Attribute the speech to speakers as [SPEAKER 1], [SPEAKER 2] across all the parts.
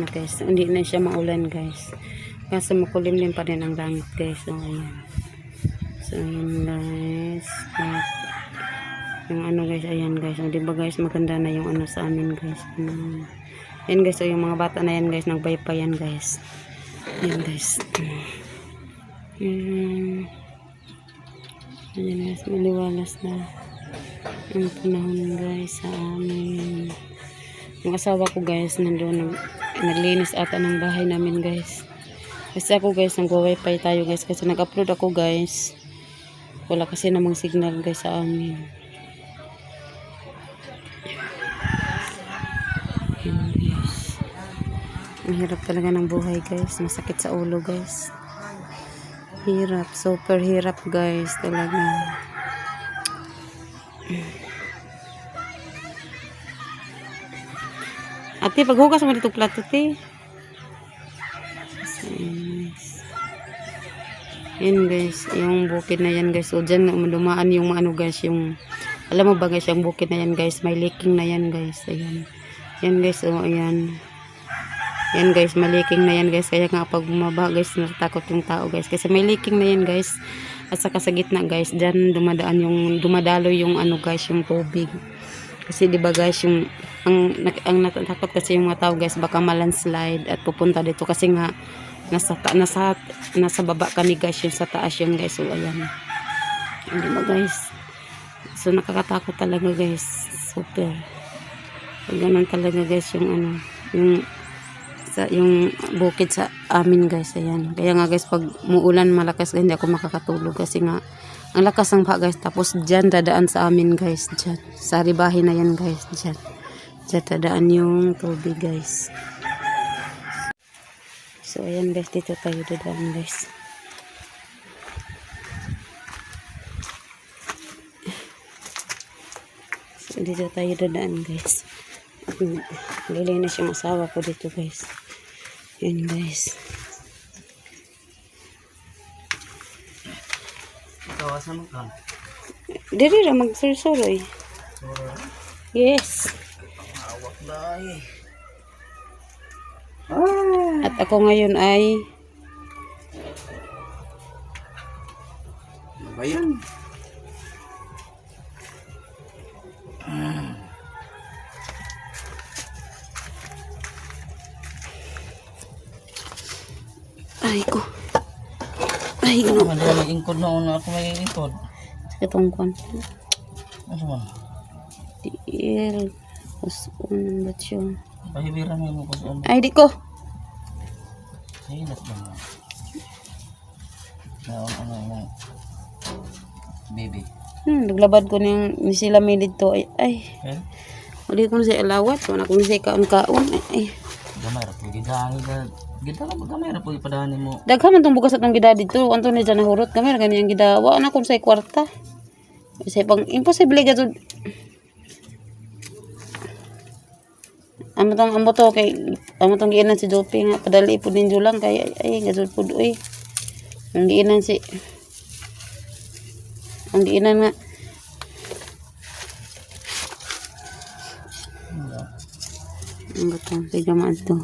[SPEAKER 1] na guys. Hindi na siya maulan guys. Kasi makulimlim pa rin ang langit guys. So ayan. So ayan guys. At, yung ano guys, ayan guys. O diba guys, maganda na yung ano sa amin guys. Ano, Ayan guys, so yung mga bata na yan guys, nagbay pa yan guys. Ayan guys. Ayan. Ayan guys, maliwalas na ang panahon guys sa amin. Yung asawa ko guys, nandun, nag, naglinis ata ng bahay namin guys. Kasi ako guys, nag-wifi tayo guys. Kasi nag-upload ako guys. Wala kasi namang signal guys sa amin. Ang hirap talaga ng buhay guys. Masakit sa ulo guys. Hirap. Super hirap guys. Talaga. Ate, paghugas mo dito plato, te. Yan guys, yung bukid na yan guys. O dyan dumaan yung ano guys, yung alam mo ba guys, yung bukid na yan guys, may leaking na yan guys. Ayan. Yan guys, o ayan. Yan guys, may leaking na yan guys. Kaya nga pag bumaba guys, natatakot yung tao guys. Kasi may leaking na yan guys. At saka sa gitna guys, dyan dumadaan yung, dumadalo yung ano guys, yung tubig. Kasi 'di ba guys, yung ang ang natatakot kasi yung mga tao guys baka malandslide at pupunta dito kasi nga nasa ta- nasa nasa baba kami guys, yung sa taas yun guys. So ayan. Hindi ba guys? So nakakatakot talaga guys. Super. So, ganun talaga guys yung ano, yung sa yung bukid sa amin guys ayan kaya nga guys pag muulan malakas hindi ako makakatulog kasi nga ang lakas ng baha guys tapos dyan dadaan sa amin guys dyan sa ribahin na yan guys dyan dyan dadaan yung tubig guys so ayan guys dito tayo dadaan guys so dito tayo dadaan guys Lilinis yung asawa ko dito guys. Yan guys.
[SPEAKER 2] Kawasan mo ka.
[SPEAKER 1] Diri ra magsursuroy. Yes.
[SPEAKER 2] Awak dahil.
[SPEAKER 1] At ako ngayon ay
[SPEAKER 2] Ano ba yan?
[SPEAKER 1] ay ko. Ay no.
[SPEAKER 2] Ano ba ingkod na una ako may ingkod?
[SPEAKER 1] Itong kwan.
[SPEAKER 2] Ano ba?
[SPEAKER 1] Tiil. Usun ba siya?
[SPEAKER 2] Pahibiran mo mo kung ano.
[SPEAKER 1] Ay di ko.
[SPEAKER 2] Silat ba mo? Na ano ano. Baby.
[SPEAKER 1] Hmm, naglabad ko niyang ni sila may dito. Ay, ay.
[SPEAKER 2] Eh?
[SPEAKER 1] Uli ko sa alawat. Wala ko sa kaon-kaon. Ay, ay.
[SPEAKER 2] Gamay ra po gidangi ka. Gita ka gamay ra po ipadani mo.
[SPEAKER 1] Daghan man tong bugas at ng gida dito. Anto ni dyan nahurot kami. Gani ang gida. Wa na kung sa kwarta. Kasi pang imposible ka to. Amo tong amo to kay amo tong giinan si Jopi nga padali po ninyo lang kay ay, gasol po oy. Ang giinan si ang giinan nga ang bato kay gamaan to.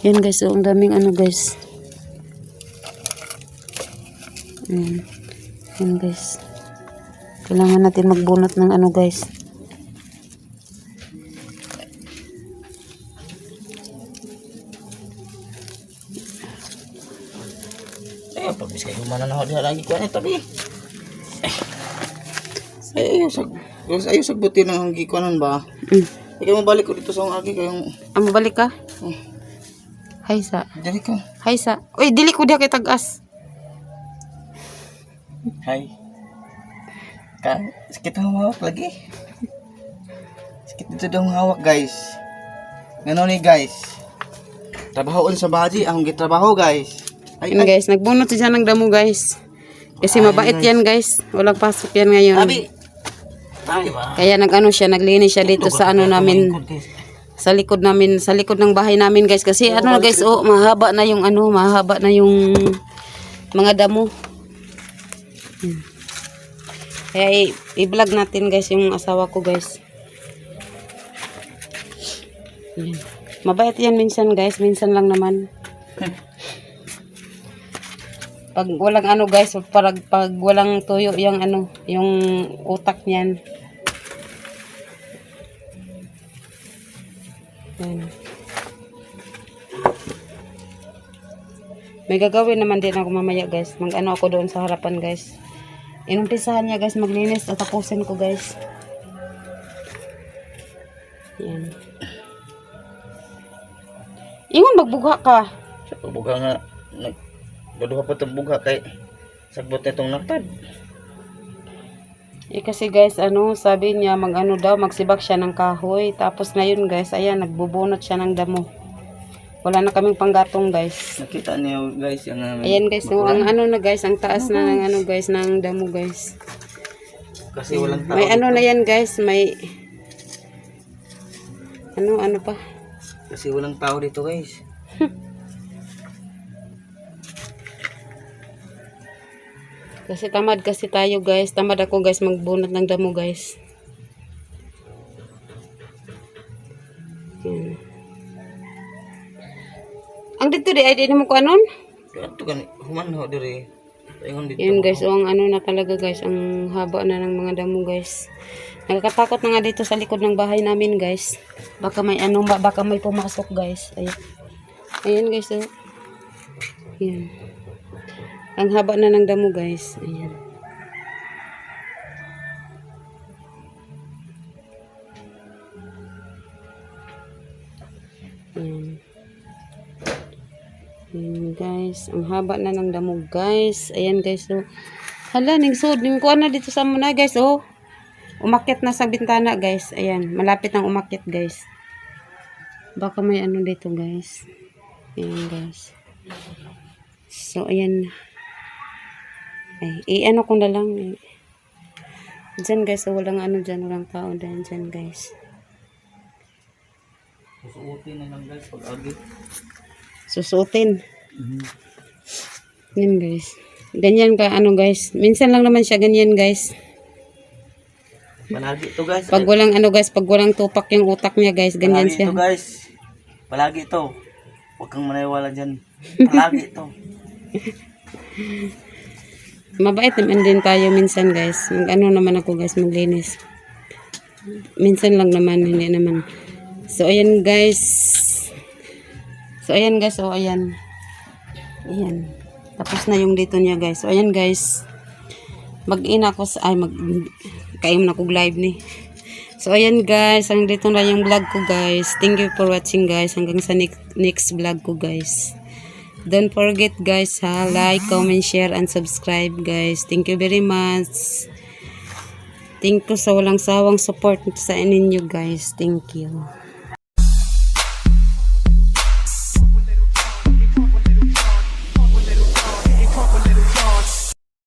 [SPEAKER 1] Yan guys, so ang daming ano guys. Ayan. Yan guys. Kailangan natin magbunot ng ano guys.
[SPEAKER 2] Mana na diha lagi ko ani tabi. Eh, ayo sag. Guys, ayo sag buti nang gikuanan ba?
[SPEAKER 1] Mm.
[SPEAKER 2] Ikaw mo balik ko dito sa akong agi kayong
[SPEAKER 1] Amo balik ka?
[SPEAKER 2] Oh.
[SPEAKER 1] Hay sa.
[SPEAKER 2] Dali ka.
[SPEAKER 1] Hay sa. Uy, dili ko diha kay tagas.
[SPEAKER 2] Hi. Ka, sakit ang hawak lagi. Sakit dito daw hawak, guys. Ngano ni, guys? Trabaho ulit sa baji, ang gitrabaho, guys. Ay,
[SPEAKER 1] Yan
[SPEAKER 2] ay,
[SPEAKER 1] guys, nagbunot siya ng damo guys. Kasi mabait yan guys. Walang pasok yan ngayon. Kaya nag-ano siya, naglinis siya dito sa ano namin. sa likod namin, sa likod ng bahay namin guys. Kasi ano guys, oh, mahaba na yung ano, mahaba na yung mga damo. Kaya i-vlog natin guys yung asawa ko guys. Yan. Mabait yan minsan guys, minsan lang naman. Pag walang ano guys, pag, pag walang tuyo yung ano, yung utak niyan. Yan. May gagawin naman din ako mamaya guys. Mag ano ako doon sa harapan guys. Inumpisahan niya guys maglinis at tapusin ko guys. Yan. Ingon magbuga ka.
[SPEAKER 2] Sa buga nga, nag, gaduha pa itong buga kay sagbot na itong lapad.
[SPEAKER 1] Eh kasi guys, ano, sabi niya mag ano daw, magsibak siya ng kahoy. Tapos ngayon guys, ayan, nagbubunot siya ng damo. Wala na kaming panggatong guys.
[SPEAKER 2] Nakita niyo guys yung uh,
[SPEAKER 1] Ayan guys, no, ang ano na guys, ang taas na ng ano guys, ng damo guys.
[SPEAKER 2] kasi walang tao.
[SPEAKER 1] May ano na yan guys, may ano ano pa.
[SPEAKER 2] Kasi walang tao dito guys.
[SPEAKER 1] Kasi tamad kasi tayo guys. Tamad ako guys magbunot ng damo guys. Yan. Ang dito di ay di mo ko anon?
[SPEAKER 2] Ito gani, human ho dito.
[SPEAKER 1] Yun guys, o ang ano na talaga guys, ang haba na ng mga damo guys. Nakakatakot na nga dito sa likod ng bahay namin guys. Baka may ano, ba- baka may pumasok guys. Ayan. Ayan guys, oh. Ayan. Ang haba na ng damo guys. Ayan. Ayan. Ayan guys, ang haba na ng damo guys. Ayan guys, oh. Hala, ning sud, ning kuha na dito sa muna guys, oh. Umakyat na sa bintana guys. Ayan, malapit nang umakyat guys. Baka may ano dito guys. Ayan guys. So, ayan. Ay, i-ano ko na lang. Eh. Diyan guys, walang ano dyan, walang tao dyan, dyan guys.
[SPEAKER 2] Susuotin na lang guys pag agi.
[SPEAKER 1] Susutin. Yan guys. Ganyan ka, ano guys. Minsan lang naman siya ganyan guys.
[SPEAKER 2] Palagi ito guys.
[SPEAKER 1] Pag walang ano guys, pag walang tupak yung utak niya guys, ganyan
[SPEAKER 2] Palagi
[SPEAKER 1] siya.
[SPEAKER 2] ito guys. Palagi ito. Huwag kang maniwala dyan. Palagi ito.
[SPEAKER 1] Mabait naman din tayo minsan guys. Mag ano naman ako guys, maglinis. Minsan lang naman, hindi naman. So ayan guys. So ayan guys, oh ayan. Ayan. Tapos na yung dito niya guys. So ayan guys. Mag-ina ko sa, ay mag, kaim na kog live ni. So ayan guys, ang dito na yung vlog ko guys. Thank you for watching guys. Hanggang sa next, next vlog ko guys. Don't forget guys ha, like, comment, share, and subscribe guys. Thank you very much. Thank you sa walang sawang support sa ninyo guys. Thank you.